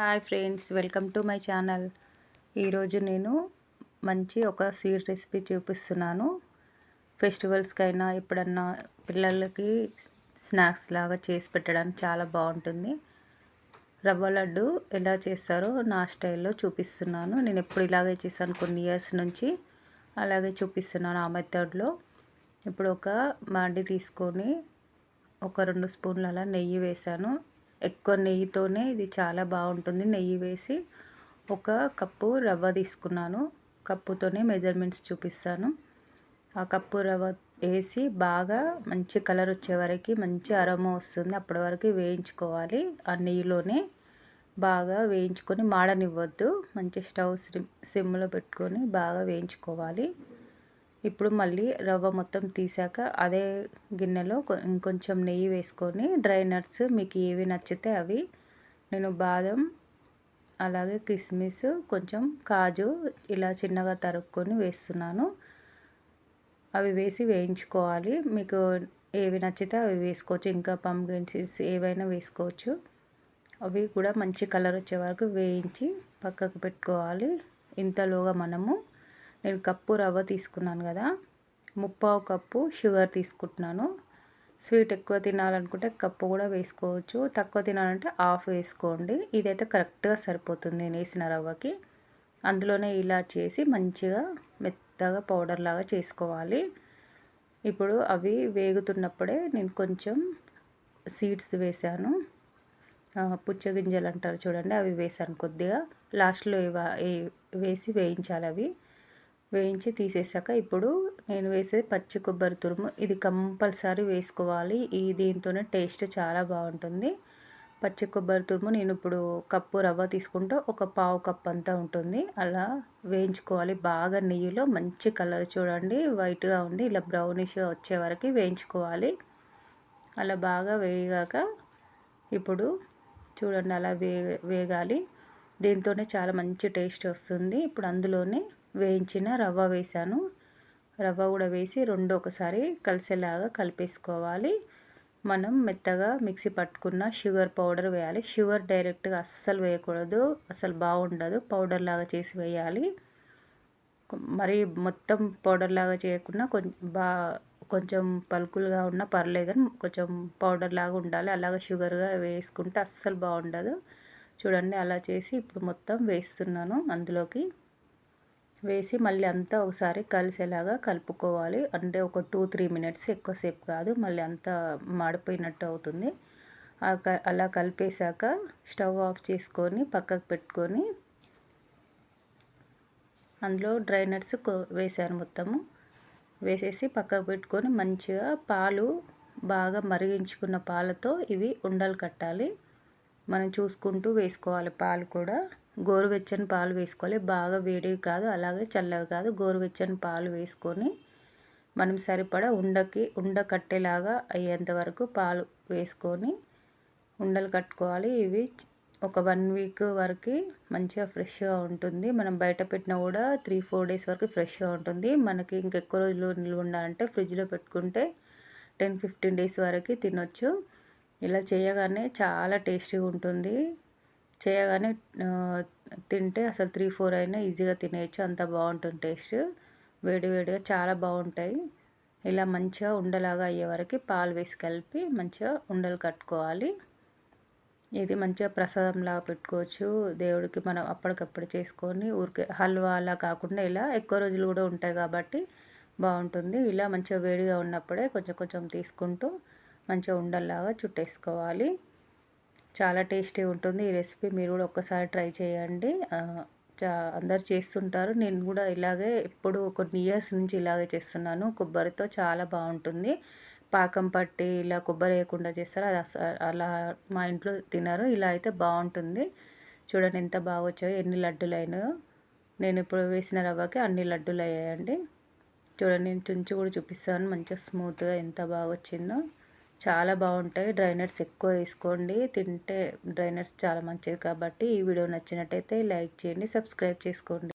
Hi friends welcome to my channel. ఈరోజు నేను మంచి ఒక స్వీట్ రెసిపీ చూపిస్తున్నాను. ఫెస్టివల్స్కైనా ఎప్పుడన్నా పిల్లలకి స్నాక్స్ లాగా చేసి పెట్టడానికి చాలా బాగుంటుంది. రవ్వ లడ్డు ఎలా చేస్తారో నా స్టైల్లో చూపిస్తున్నాను. నేను ఎప్పుడు ఇలాగే చేశాను కొన్ని ఇయర్స్ నుంచి. అలాగే చూపిస్తున్నాను ఆ మెథడ్లో. ఇప్పుడు ఒక మాండి తీసుకొని ఒక రెండు స్పూన్ల అలా నెయ్యి వేసాను ఎక్కువ నెయ్యితోనే ఇది చాలా బాగుంటుంది. నెయ్యి వేసి ఒక కప్పు రవ్వ తీసుకున్నాను. కప్పుతోనే మెజర్మెంట్స్ చూపిస్తాను. ఆ కప్పు రవ్వ వేసి బాగా మంచి కలర్ వచ్చే వరకు మంచి అరమ వస్తుంది. అప్పటి వరకు వేయించుకోవాలి. ఆ నెయ్యిలోనే బాగా వేయించుకొని మాడనివ్వద్దు. మంచి స్టవ్ సిమ్ సిమ్లో పెట్టుకొని బాగా వేయించుకోవాలి. ఇప్పుడు మళ్ళీ రవ్వ మొత్తం తీసాక అదే గిన్నెలో ఇంకొంచెం నెయ్యి వేసుకొని డ్రై నట్స్ మీకు ఏవి నచ్చితే అవి నేను బాదం అలాగే కిస్మిస్ కొంచెం కాజు ఇలా చిన్నగా తరుక్కొని వేస్తున్నాను. అవి వేసి వేయించుకోవాలి. మీకు ఏవి నచ్చితే అవి వేసుకోవచ్చు. ఇంకా పంప్కిన్ సీడ్స్ ఏవైనా వేసుకోవచ్చు. అవి కూడా మంచి కలర్ వచ్చే వరకు వేయించి పక్కకు పెట్టుకోవాలి. ఇంతలోగా మనము నేను కప్పు రవ్వ తీసుకున్నాను కదా ముప్పావు కప్పు షుగర్ తీసుకుంటున్నాను. స్వీట్ ఎక్కువ తినాలనుకుంటే కప్పు కూడా వేసుకోవచ్చు. తక్కువ తినాలంటే హాఫ్ వేసుకోండి. ఇదైతే కరెక్ట్గా సరిపోతుంది నేను వేసిన రవ్వకి. అందులోనే ఇలా చేసి మంచిగా మెత్తగా పౌడర్ లాగా చేసుకోవాలి. ఇప్పుడు అవి వేగుతున్నప్పుడే నేను కొంచెం సీడ్స్ వేసాను. పుచ్చగింజలు అంటారు చూడండి అవి వేసాను కొద్దిగా. లాస్ట్లో వేసి వేయించాలి అవి. వేయించి తీసేసాక ఇప్పుడు నేను వేసేది పచ్చి కొబ్బరి తురుము. ఇది కంపల్సరీ వేసుకోవాలి. ఈ దీంతోనే టేస్ట్ చాలా బాగుంటుంది. పచ్చి కొబ్బరి తురుము నేను ఇప్పుడు కప్పు రవ్వ తీసుకుంటే ఒక పావు కప్ అంతా ఉంటుంది. అలా వేయించుకోవాలి. బాగా నెయ్యిలో మంచి కలర్ చూడండి. వైట్గా ఉంది. ఇలా బ్రౌనిష్గా వచ్చే వరకు వేయించుకోవాలి. అలా బాగా వేగాక ఇప్పుడు చూడండి అలా వే వేగాలి. దీంతోనే చాలా మంచి టేస్ట్ వస్తుంది. ఇప్పుడు అందులోనే వేయించిన రవ్వ వేసాను. రవ్వ కూడా వేసి రెండు ఒకసారి కలిసేలాగా కలిపేసుకోవాలి. మనం మెత్తగా మిక్సీ పట్టుకున్న షుగర్ పౌడర్ వేయాలి. షుగర్ డైరెక్ట్గా అస్సలు వేయకూడదు. అసలు బాగుండదు. పౌడర్ లాగా చేసి వేయాలి. మరి మొత్తం పౌడర్ లాగా చేయకుండా కొంచెం బా కొంచెం పలుకులుగా ఉన్నా పర్లేదు కొంచెం పౌడర్ లాగా ఉండాలి. అలాగే షుగర్గా వేసుకుంటే అస్సలు బాగుండదు. చూడండి అలా చేసి ఇప్పుడు మొత్తం వేస్తున్నాను అందులోకి. వేసి మళ్ళీ అంతా ఒకసారి కలిసేలాగా కలుపుకోవాలి. అంటే ఒక టూ త్రీ మినిట్స్ ఎక్కువసేపు కాదు మళ్ళీ అంతా మాడిపోయినట్టు అవుతుంది. అలా కలిపేశాక స్టవ్ ఆఫ్ చేసుకొని పక్కకు పెట్టుకొని అందులో డ్రై నట్స్ వేసాను మొత్తము. వేసేసి పక్కకు పెట్టుకొని మంచిగా పాలు బాగా మరిగించుకున్న పాలతో ఇవి ఉండలు కట్టాలి. మనం చూసుకుంటూ వేసుకోవాలి పాలు కూడా. గోరువెచ్చని పాలు వేసుకోవాలి. బాగా వేడివి కాదు అలాగే చల్లవి కాదు. గోరువెచ్చని పాలు వేసుకొని మనం సరిపడా ఉండకి ఉండ కట్టేలాగా అయ్యేంత వరకు పాలు వేసుకొని ఉండలు కట్టుకోవాలి. ఇవి ఒక వన్ వీక్ వరకు మంచిగా ఫ్రెష్గా ఉంటుంది. మనం బయట పెట్టినా కూడా త్రీ ఫోర్ డేస్ వరకు ఫ్రెష్గా ఉంటుంది. మనకి ఇంకెక్కువ రోజులు నిల్వ ఉండాలంటే ఫ్రిడ్జ్లో పెట్టుకుంటే టెన్ ఫిఫ్టీన్ డేస్ వరకు తినొచ్చు. ఇలా చేయగానే చాలా టేస్టీగా ఉంటుంది. చేయగానే తింటే అసలు త్రీ ఫోర్ అయినా ఈజీగా తినేయచ్చు. అంత బాగుంటుంది టేస్ట్. వేడివేడిగా చాలా బాగుంటాయి. ఇలా మంచిగా ఉండలాగా అయ్యే వరకు పాలు వేసి కలిపి మంచిగా ఉండలు కట్టుకోవాలి. ఇది మంచిగా ప్రసాదంలాగా పెట్టుకోవచ్చు. దేవుడికి మనం అప్పటికప్పుడు చేసుకొని ఊరికే హల్వా అలా కాకుండా ఇలా ఎక్కువ రోజులు కూడా ఉంటాయి కాబట్టి బాగుంటుంది. ఇలా మంచిగా వేడిగా ఉన్నప్పుడే కొంచెం కొంచెం తీసుకుంటూ మంచిగా ఉండల్లాగా చుట్టేసుకోవాలి. చాలా టేస్టీ ఉంటుంది. ఈ రెసిపీ మీరు కూడా ఒక్కసారి ట్రై చేయండి. చా అందరు చేస్తుంటారు. నేను కూడా ఇలాగే ఎప్పుడు కొన్ని ఇయర్స్ నుంచి ఇలాగే చేస్తున్నాను. కొబ్బరితో చాలా బాగుంటుంది. పాకం పట్టి ఇలా కొబ్బరి వేయకుండా చేస్తారు. అది అలా మా ఇంట్లో తినరు. ఇలా అయితే బాగుంటుంది. చూడండి ఎంత బాగా వచ్చాయో ఎన్ని లడ్డూలు అయినాయో. నేను ఇప్పుడు వేసిన రవ్వకి అన్ని లడ్డూలు అయ్యాయండి. చూడండి నేను చుంచి కూడా చూపిస్తాను. మంచిగా స్మూత్గా ఎంత బాగా వచ్చిందో. చాలా బాగుంటాయి. డ్రై నట్స్ ఎక్కువ వేసుకోండి. తింటే డ్రై నట్స్ చాలా మంచిది కాబట్టి ఈ వీడియో నచ్చినట్టయితే లైక్ చేయండి సబ్స్క్రైబ్ చేసుకోండి.